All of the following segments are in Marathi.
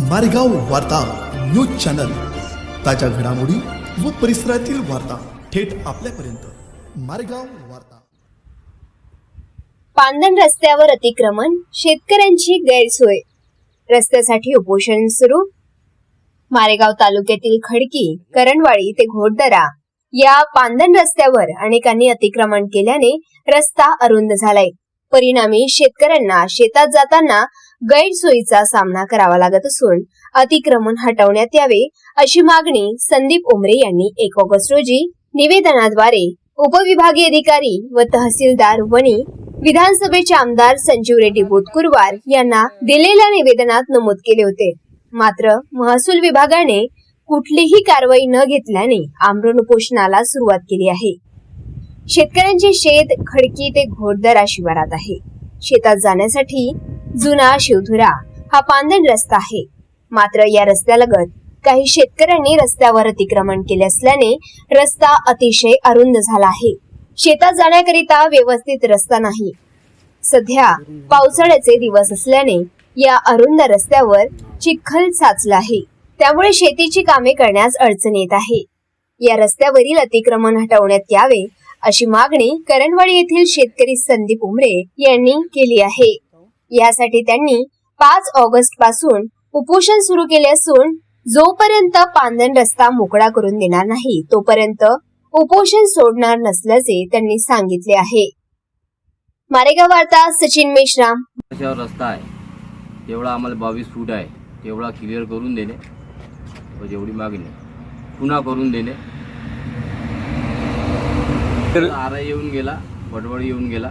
मारेगाव वार्ता न्यूज चॅनल. ताज्या घडामोडी व परिसरातील वार्ता थेट आपल्यापर्यंत. मारेगाव वार्ता. पांदण रस्त्यावर अतिक्रमण शेतकऱ्यांची गैरसोय. रस्त्यासाठी उपोषण सुरू. मारेगाव तालुक्यातील खडकी करणवाडी ते घोडदरा या पांदण रस्त्यावर अनेकांनी अतिक्रमण केल्याने रस्ता अरुंद झालाय. परिणामी शेतकऱ्यांना शेतात जाताना गैरसोयीचा सामना करावा लागत असून अतिक्रमण हटवण्यात यावे अशी मागणी संदीप उमरे यांनी एक ऑगस्ट रोजी निवेदनाद्वारे उपविभागीय अधिकारी व तहसीलदार वणी विधानसभेचे आमदार संजीव रेड्डी बोतकुरवार यांना दिलेल्या निवेदनात नमूद केले होते. मात्र महसूल विभागाने कुठलीही कारवाई न घेतल्याने आमरण उपोषणाला सुरुवात केली आहे. शेतकऱ्यांचे शेत खडकी ते घोडदरा शिवारात आहे. शेतात जाण्यासाठी जुना शिवधुरा हा पांदण रस्ता आहे. मात्र या रस्त्यालगत काही शेतकऱ्यांनी रस्त्यावर अतिक्रमण केले असल्याने रस्ता अतिशय अरुंद झाला आहे. शेतात जाण्याकरिता व्यवस्थित रस्ता नाही. सध्या पावसाळ्याचे दिवस असल्याने या अरुंद रस्त्यावर चिखल साचला आहे. त्यामुळे शेतीची कामे करण्यास अडचण येत आहे. या रस्त्यावरील अतिक्रमण हटवण्यात यावे अशी मागणी करणवाडी येथील शेतकरी संदीप उमरे यांनी केली आहे. यासाठी त्यांनी पाच ऑगस्टपासून उपोषण सुरू केले असून जोपर्यंत पांदन रस्ता मोकळा करून देणार नाही तोपर्यंत उपोषण सोडणार नसल्याचे त्यांनी सांगितले आहे. मारेगाव वार्ता सचिन मेश्राम. रस्ता आहे. तेवढा आम्हाला बावीस फूट आहे. तेवढा क्लिअर करून देणे. जेवढी मागणी पुन्हा करून देणे. आरा येऊन गेला पटवडी येऊन गेला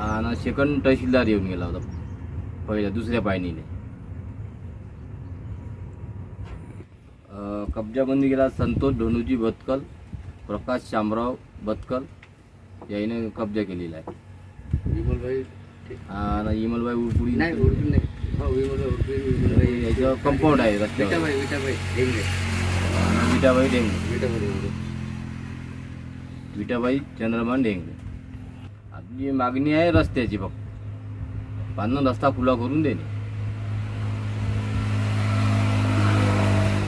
आणि सेकंड तहसीलदार येऊन गेला होता पहिल्या दुसऱ्या पायनीने अं, कब्जाबंदी गेला संतोष धनुजी बतकल प्रकाश शामराव बतकल याने कब्जा केलेला आहे. विमलभाई आणि इमलबाई उडपुडी नाही हो विमलभाई याचं कंपाऊंड आहे रस्त्यावर. विटाबाई विटाबाई डेंगे विटाबाई डेंगे विटाबाई चंद्रमान डेंगे. आपली मागणी आहे रस्त्याची फक्त बांधून रस्ता खुला करून देणे.